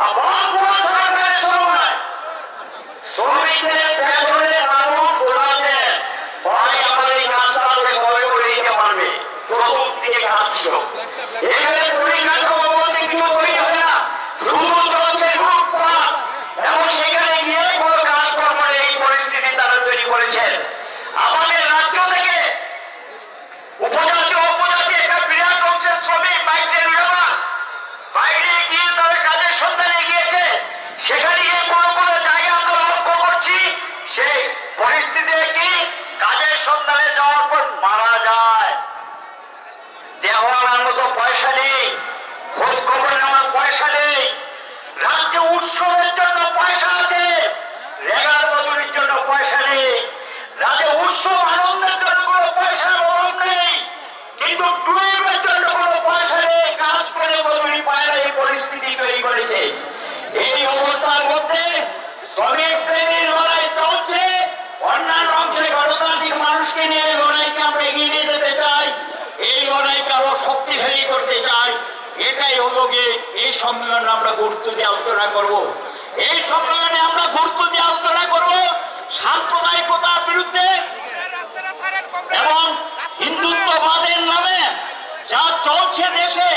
আবার কোনো সরকারের সময় শ্রমিকদের বেতনে মানুষ বোঝাচ্ছেন ভাই আমার এই কাজটা আমাকে কবে করে দিতে পারবে প্রথম দিকে কাজ ছিল এখানে শ্রমিক কাঠামো বলতে কিছু তৈরি হয় না শুধু চলছে লুটপাট এবং সেখানে গিয়ে কোনো কাজকর্ম নেই, এই পরিস্থিতি তারা তৈরি করেছেন আমাদের রাজ্য থেকে উপজাতি উপজাতি একটা বিরাট অংশের শ্রমিক বাইরে বিধবা বাইরে গিয়ে তারা কাজের সন্ধানে গিয়েছে সেখানে গিয়ে কোনো কোনো জায়গায় আমরা লক্ষ্য করছি সেই পরিস্থিতি কি কাজের সন্ধানে যাওয়ার পর মারা যায় দেহ আনার মতো পয়সা নেই খোঁজ খবর নেওয়ার পয়সা নেই রাজ্যে উৎসবের জন্য পয়সা আছে রেগার মজুরির জন্য পয়সা নেই রাজ্যে উৎসব আনন্দের জন্য কোনো পয়সার অভাব নেই কিন্তু টুয়েলভের জন্য কোনো পয়সা নেই কাজ করে মজুরি পায় না এই পরিস্থিতি তৈরি করেছে এই অবস্থার মধ্যে শ্রমিক শ্রেণির লড়াই চলছে অন্যান্য অংশে গণতান্ত্রিক মানুষকে নিয়ে এই লড়াইকে আমরা এগিয়ে নিয়ে যেতে চাই এই লড়াইকে আরও শক্তিশালী করতে চাই। এটাই হলো গিয়ে এই সম্মেলনে আমরা গুরুত্ব দিয়ে আলোচনা করব। এই সম্মেলনে আমরা গুরুত্ব দিয়ে আলোচনা করব সাম্প্রদায়িকতার বিরুদ্ধে এবং হিন্দুত্ববাদের নামে যা চলছে দেশে,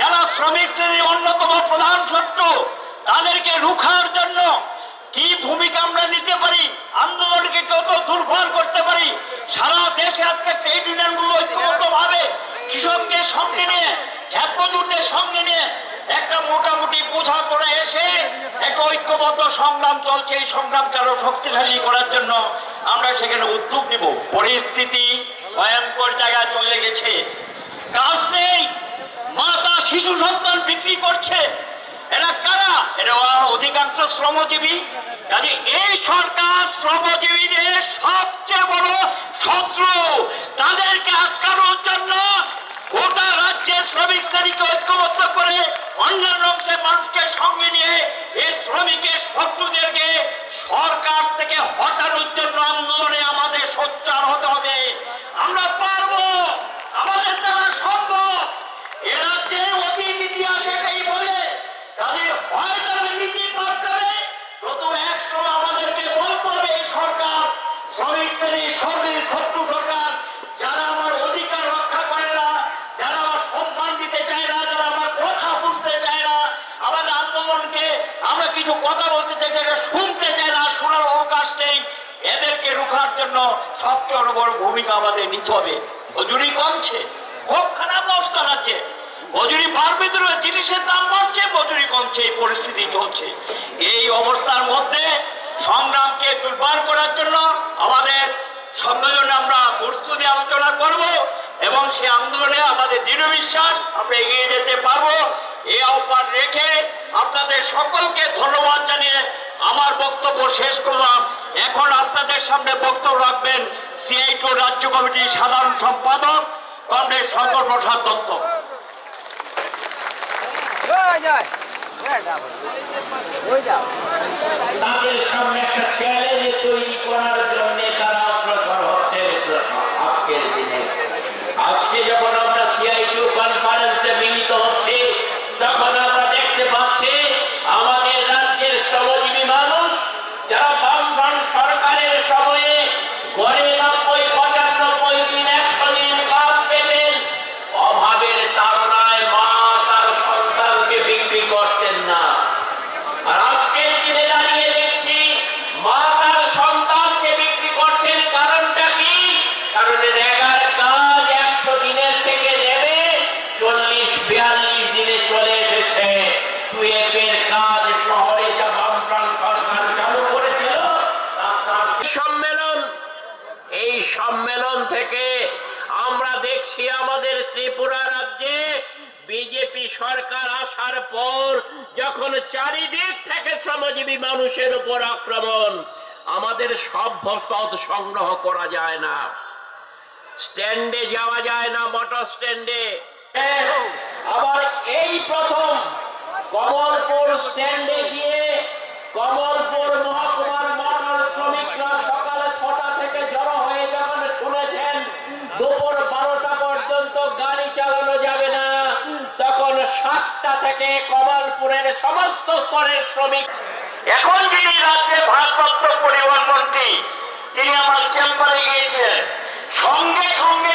যারা শ্রমিক শ্রেণির অন্যতম প্রধান শত্রু, তাদেরকে রুখার জন্য কি ভূমিকা আমরা নিতে পারি, আন্দোলনকে কত দুর্বল করতে পারি, সারা দেশে আজকে ট্রেড ইউনিয়নগুলো ঐক্যবদ্ধ কৃষককে সঙ্গে নিয়ে খ্যাতমজুরদের সঙ্গে নিয়ে একটা মোটামুটি বোঝা করে এসে একটা ঐক্যবদ্ধ সংগ্রাম চলছে। এই সংগ্রামকে আরও শক্তিশালী করার জন্য আমরা সেখানে উদ্যোগ নিব। পরিস্থিতি ভয়ঙ্কর জায়গায় চলে গেছে। কাজ নেই। মাতা শিশু সন্তান বিক্রি করছে। এরা কারা? এরা অধিকাংশ শ্রমজীবী। কাজে এই সরকার শ্রমজীবীদের সবচেয়ে বড় শত্রু। তাদেরকে আটকানোর জন্য শ্রমিক শ্রেণীকে ঐক্যবদ্ধ করে অন্যান্য অংশের মানুষকে সঙ্গে নিয়ে এই শ্রমিকের শত্রুদেরকে সরকার থেকে হটানোর জন্য আন্দোলনে আমাদের সোচ্চার হতে হবে। আমরা পারব, আমাদের দ্বারা সম্ভব। এ রাজ্যে অতীত ইতিহাস এটাই বলে, কাজে হয় তারা নীতির মাধ্যমে প্রথম এক সময় আমাদেরকে বলতে হবে এই সরকার, শ্রমিক শ্রেণির সরকারি শত্রু কিছু কথা বলতে চাই শুনতে চায় না, শোনার অবকাশ নেই। এদেরকে রুখার জন্য সবচেয়ে বড় ভূমিকা আমাদের নিতে হবে। মজুরি কমছে, খুব খারাপ অবস্থা আছে। জিনিসের দাম বাড়ছে, মজুরি কমছে, এই পরিস্থিতি চলছে। এই অবস্থার মধ্যে সংগ্রামকে দুর্বার করার জন্য আমাদের সম্মেলনে আমরা গুরুত্ব দিয়ে আলোচনা করব এবং সে আন্দোলনে আমাদের দৃঢ় আমরা এগিয়ে যেতে পারব এই আহ্বান রেখে আপনাদের সকলকে ধন্যবাদ জানিয়ে আমার বক্তব্য শেষ করলাম। এখন আপনাদের সামনে বক্তব্য রাখবেন সিআইটো রাজ্য কমিটির সাধারণ সম্পাদক কমরেড শঙ্কর প্রসাদ দত্ত সামনে সম্মেলন। এই সম্মেলন থেকে আমরা দেখছি আমাদের ত্রিপুরা রাজ্যে বিজেপি সরকার আসার পর যখন চারিদিক থেকে শ্রমজীবী মানুষের উপর আক্রমণ আমাদের সভ্য পথ সংগ্রহ করা যায় না। স্ট্যান্ডে যাওয়া যায় না মোটর স্ট্যান্ডে। আবার এই প্রথম কমলপুর স্ট্যান্ডে গিয়ে কমলপুর মহকুমার মোটর শ্রমিকরা সকালে ছটা থেকে জড়ো হয়ে যখন শুনেছেন, দুপুর বারোটা পর্যন্ত গাড়ি চালানো যাবে না, তখন সাতটা থেকে কমলপুরের সমস্ত স্তরের শ্রমিক, এখন যিনি রাজ্যের ভারপ্রাপ্ত পরিবহন মন্ত্রী তিনি আমার চেম্বারে গিয়েছেন সঙ্গে সঙ্গে